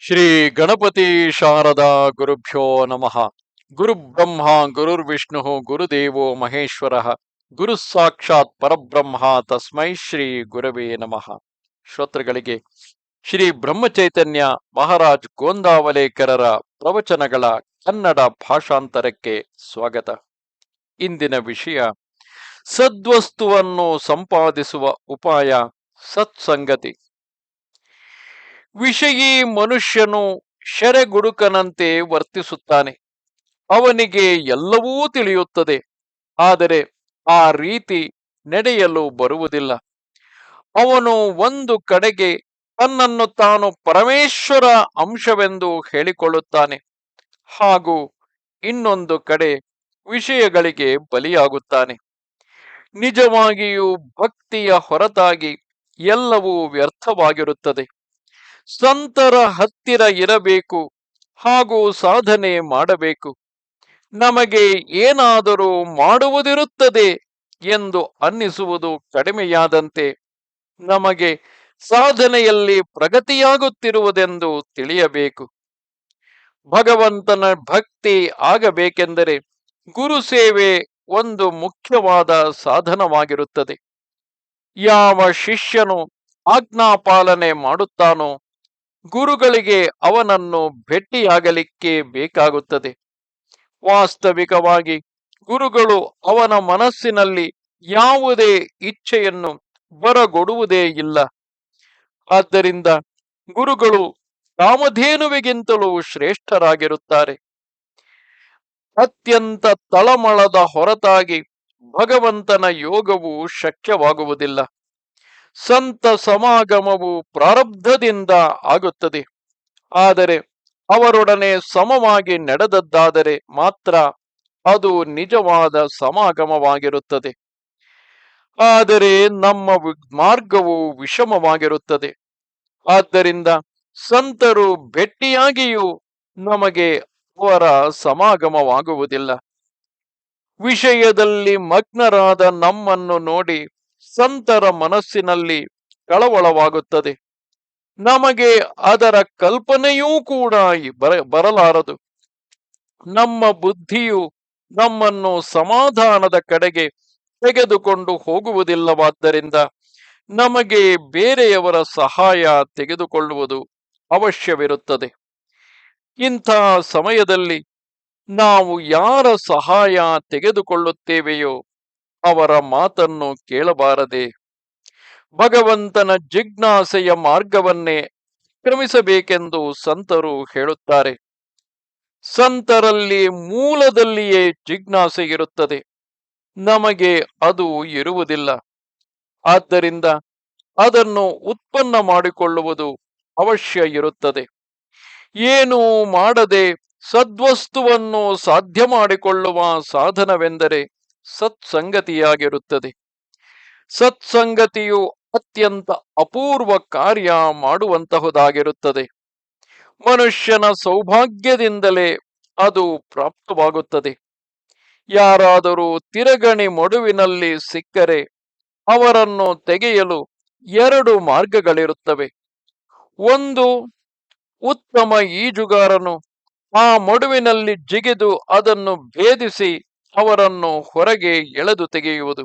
ಶ್ರೀ ಗಣಪತಿ ಶಾರದಾ ಗುರುಭ್ಯೋ ನಮಃ. ಗುರು ಬ್ರಹ್ಮ ಗುರುರ್ವಿಷ್ಣು ಗುರುದೇವೋ ಮಹೇಶ್ವರ, ಗುರು ಸಾಕ್ಷಾತ್ ಪರಬ್ರಹ್ಮ ತಸ್ಮೈ ಶ್ರೀ ಗುರವೇ ನಮಃ. ಶ್ರೋತೃಗಳಿಗೆ, ಶ್ರೀ ಬ್ರಹ್ಮಚೈತನ್ಯ ಮಹಾರಾಜ್ ಗೋಂದಾವಲೇಕರರ ಪ್ರವಚನಗಳ ಕನ್ನಡ ಭಾಷಾಂತರಕ್ಕೆ ಸ್ವಾಗತ. ಇಂದಿನ ವಿಷಯ, ಸದ್ವಸ್ತುವನ್ನು ಸಂಪಾದಿಸುವ ಉಪಾಯ, ಸತ್ಸಂಗತಿ. ವಿಷಯೀ ಮನುಷ್ಯನು ಶರೆಗುಡುಕನಂತೆ ವರ್ತಿಸುತ್ತಾನೆ. ಅವನಿಗೆ ಎಲ್ಲವೂ ತಿಳಿಯುತ್ತದೆ. ಆದರೆ ಆ ರೀತಿ ನಡೆಯಲು ಬರುವುದಿಲ್ಲ. ಅವನು ಒಂದು ಕಡೆಗೆ ತನ್ನನ್ನು ತಾನು ಪರಮೇಶ್ವರ ಅಂಶವೆಂದು ಹೇಳಿಕೊಳ್ಳುತ್ತಾನೆ. ಹಾಗೂ ಇನ್ನೊಂದು ಕಡೆ ವಿಷಯಗಳಿಗೆ ಬಲಿಯಾಗುತ್ತಾನೆ. ನಿಜವಾಗಿಯೂ ಭಕ್ತಿಯ ಹೊರತಾಗಿ ಎಲ್ಲವೂ ವ್ಯರ್ಥವಾಗಿರುತ್ತದೆ. ಸಂತರ ಹತ್ತಿರ ಇರಬೇಕು, ಹಾಗೂ ಸಾಧನೆ ಮಾಡಬೇಕು. ನಮಗೆ ಏನಾದರೂ ಮಾಡುವುದಿರುತ್ತದೆ ಎಂದು ಅನ್ನಿಸುವುದು ಕಡಿಮೆಯಾದಂತೆ, ನಮಗೆ ಸಾಧನೆಯಲ್ಲಿ ಪ್ರಗತಿಯಾಗುತ್ತಿರುವುದೆಂದು ತಿಳಿಯಬೇಕು. ಭಗವಂತನ ಭಕ್ತಿ ಆಗಬೇಕೆಂದರೆ ಗುರು ಸೇವೆ ಒಂದು ಮುಖ್ಯವಾದ ಸಾಧನವಾಗಿರುತ್ತದೆ. ಯಾವ ಶಿಷ್ಯನು ಆಜ್ಞಾಪಾಲನೆ ಮಾಡುತ್ತಾನೋ ಗುರುಗಳಿಗೆ ಅವನನ್ನು ಭೇಟಿಯಾಗಲಿಕ್ಕೆ ಬೇಕಾಗುತ್ತದೆ. ವಾಸ್ತವಿಕವಾಗಿ ಗುರುಗಳು ಅವನ ಮನಸ್ಸಿನಲ್ಲಿ ಯಾವುದೇ ಇಚ್ಛೆಯನ್ನು ಬರಗೊಡುವುದೇ ಇಲ್ಲ. ಆದ್ದರಿಂದ ಗುರುಗಳು ಕಾಮಧೇನುವಿಗಿಂತಲೂ ಶ್ರೇಷ್ಠರಾಗಿರುತ್ತಾರೆ. ಅತ್ಯಂತ ತಳಮಳದ ಹೊರತಾಗಿ ಭಗವಂತನ ಯೋಗವು ಶಕ್ಯವಾಗುವುದಿಲ್ಲ ಸಂತ ಸಮಾಗಮವು ಪ್ರಾರಬ್ಧದಿಂದ ಆಗುತ್ತದೆ. ಆದರೆ ಅವರೊಡನೆ ಸಮವಾಗಿ ನಡೆದದ್ದಾದರೆ ಮಾತ್ರ ಅದು ನಿಜವಾದ ಸಮಾಗಮವಾಗಿರುತ್ತದೆ. ಆದರೆ ನಮ್ಮ ಮಾರ್ಗವು ವಿಷಮವಾಗಿರುತ್ತದೆ. ಆದ್ದರಿಂದ ಸಂತರು ಭೆಟ್ಟಿಯಾಗಿಯೂ ನಮಗೆ ಅವರ ಸಮಾಗಮವಾಗುವುದಿಲ್ಲ. ವಿಷಯದಲ್ಲಿ ಮಗ್ನರಾದ ನಮ್ಮನ್ನು ನೋಡಿ ಸಂತರ ಮನಸ್ಸಿನಲ್ಲಿ ಕಳವಳವಾಗುತ್ತದೆ. ನಮಗೆ ಅದರ ಕಲ್ಪನೆಯೂ ಕೂಡ ಬರ, ಬರಲಾರದು. ನಮ್ಮ ಬುದ್ಧಿಯು ನಮ್ಮನ್ನು ಸಮಾಧಾನದ ಕಡೆಗೆ ತೆಗೆದುಕೊಂಡು ಹೋಗುವುದಿಲ್ಲವಾದ್ದರಿಂದ ನಮಗೆ ಬೇರೆಯವರ ಸಹಾಯ ತೆಗೆದುಕೊಳ್ಳುವುದು ಅವಶ್ಯವಿರುತ್ತದೆ. ಇಂತಹ ಸಮಯದಲ್ಲಿ ನಾವು ಯಾರ ಸಹಾಯ ತೆಗೆದುಕೊಳ್ಳುತ್ತೇವೆಯೋ ಅವರ ಮಾತನ್ನು ಕೇಳಬಾರದೆ ಭಗವಂತನ ಜಿಜ್ಞಾಸೆಯ ಮಾರ್ಗವನ್ನೇ ಕ್ರಮಿಸಬೇಕೆಂದು ಸಂತರು ಹೇಳುತ್ತಾರೆ. ಸಂತರಲ್ಲಿ ಮೂಲದಲ್ಲಿಯೇ ಜಿಜ್ಞಾಸೆ ಇರುತ್ತದೆ. ನಮಗೆ ಅದು ಇರುವುದಿಲ್ಲ. ಆದ್ದರಿಂದ ಅದನ್ನು ಉತ್ಪನ್ನ ಮಾಡಿಕೊಳ್ಳುವುದು ಅವಶ್ಯ ಇರುತ್ತದೆ. ಏನು ಮಾಡದೆ ಸದ್ವಸ್ತುವನ್ನು ಸಾಧ್ಯ ಮಾಡಿಕೊಳ್ಳುವ ಸಾಧನವೆಂದರೆ ಸತ್ಸಂಗತಿಯಾಗಿರುತ್ತದೆ. ಸತ್ಸಂಗತಿಯು ಅತ್ಯಂತ ಅಪೂರ್ವ ಕಾರ್ಯ ಮಾಡುವಂತಹುದಾಗಿರುತ್ತದೆ. ಮನುಷ್ಯನ ಸೌಭಾಗ್ಯದಿಂದಲೇ ಅದು ಪ್ರಾಪ್ತವಾಗುತ್ತದೆ. ಯಾರಾದರೂ ತಿರಗಣಿ ಮಡುವಿನಲ್ಲಿ ಸಿಕ್ಕರೆ ಅವರನ್ನು ತೆಗೆಯಲು ಎರಡು ಮಾರ್ಗಗಳಿರುತ್ತವೆ. ಒಂದು, ಉತ್ತಮ ಈಜುಗಾರನು ಆ ಮಡುವಿನಲ್ಲಿ ಜಿಗಿದು ಅದನ್ನು ಭೇದಿಸಿ ಅವರನ್ನು ಹೊರಗೆ ಎಳೆದು ತೆಗೆಯುವುದು.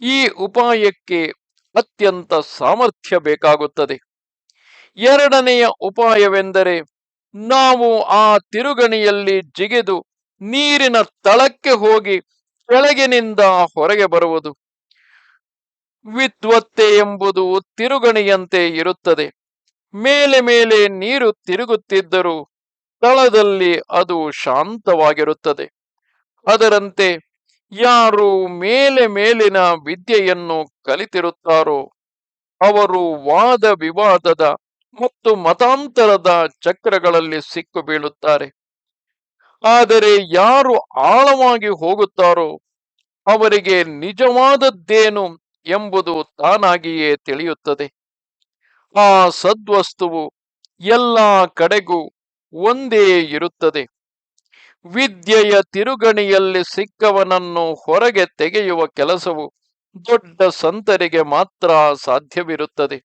ಈ ಉಪಾಯಕ್ಕೆ ಅತ್ಯಂತ ಸಾಮರ್ಥ್ಯ ಬೇಕಾಗುತ್ತದೆ. ಎರಡನೆಯ ಉಪಾಯವೆಂದರೆ ನಾವು ಆ ತಿರುಗಣಿಯಲ್ಲಿ ಜಿಗಿದು ನೀರಿನ ತಳಕ್ಕೆ ಹೋಗಿ ಕೆಳಗಿನಿಂದ ಹೊರಗೆ ಬರುವುದು. ವಿದ್ವತ್ತೆ ಎಂಬುದು ತಿರುಗಣಿಯಂತೆ ಇರುತ್ತದೆ. ಮೇಲೆ ಮೇಲೆ ನೀರು ತಿರುಗುತ್ತಿದ್ದರೂ ತಳದಲ್ಲಿ ಅದು ಶಾಂತವಾಗಿರುತ್ತದೆ. ಅದರಂತೆ ಯಾರು ಮೇಲೆ ಮೇಲಿನ ವಿದ್ಯೆಯನ್ನು ಕಲಿತಿರುತ್ತಾರೋ ಅವರು ವಾದ ವಿವಾದದ ಮತ್ತು ಮತಾಂತರದ ಚಕ್ರಗಳಲ್ಲಿ ಸಿಕ್ಕು ಬೀಳುತ್ತಾರೆ. ಆದರೆ ಯಾರು ಆಳವಾಗಿ ಹೋಗುತ್ತಾರೋ ಅವರಿಗೆ ನಿಜವಾದದ್ದೇನು ಎಂಬುದು ತಾನಾಗಿಯೇ ತಿಳಿಯುತ್ತದೆ. ಆ ಸದ್ವಸ್ತುವು ಎಲ್ಲ ಕಡೆಗೂ ಒಂದೇ ಇರುತ್ತದೆ. ವಿದ್ಯೆಯ ತಿರುಗಣಿಯಲ್ಲಿ ಸಿಕ್ಕವನನ್ನು ಹೊರಗೆ ತೆಗೆಯುವ ಕೆಲಸವು ದೊಡ್ಡ ಸಂತರಿಗೆ ಮಾತ್ರ ಸಾಧ್ಯವಿರುತ್ತದೆ.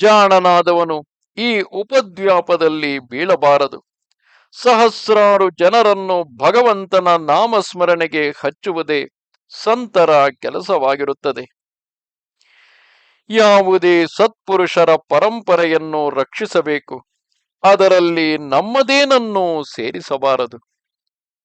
ಜಾಣನಾದವನು ಈ ಉಪದ್ವ್ಯಾಪದಲ್ಲಿ ಬೀಳಬಾರದು. ಸಹಸ್ರಾರು ಜನರನ್ನು ಭಗವಂತನ ನಾಮಸ್ಮರಣೆಗೆ ಹಚ್ಚುವುದೇ ಸಂತರ ಕೆಲಸವಾಗಿರುತ್ತದೆ. ಯಾವುದೇ ಸತ್ಪುರುಷರ ಪರಂಪರೆಯನ್ನು ರಕ್ಷಿಸಬೇಕು. ಅದರಲ್ಲಿ ನಮ್ಮದೇನನ್ನೂ ಸೇರಿಸಬಾರದು.